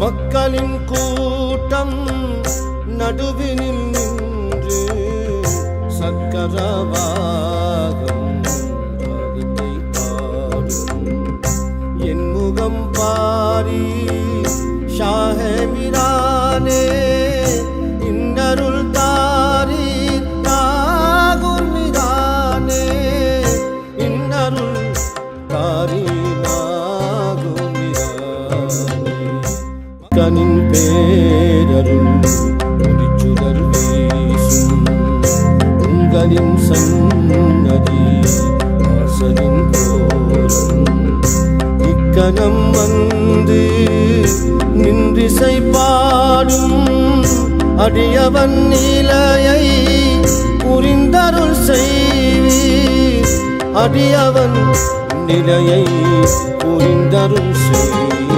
மக்களின் கூட்டம் நடுவினில் நின்று சக்கரவாகம் பாடும் என் முகம் கனின் பேரருள் முடிச்சுடர் வீசும். உங்களின் சன்னதி வாசலின் கோரம் இக்கணம் வந்து நின்றிசை பாடும் அடியவன் நிலையை புரிந்தருள் செய்வீர். அடியவன் நிலையை புரிந்தருள் செய்வீர்.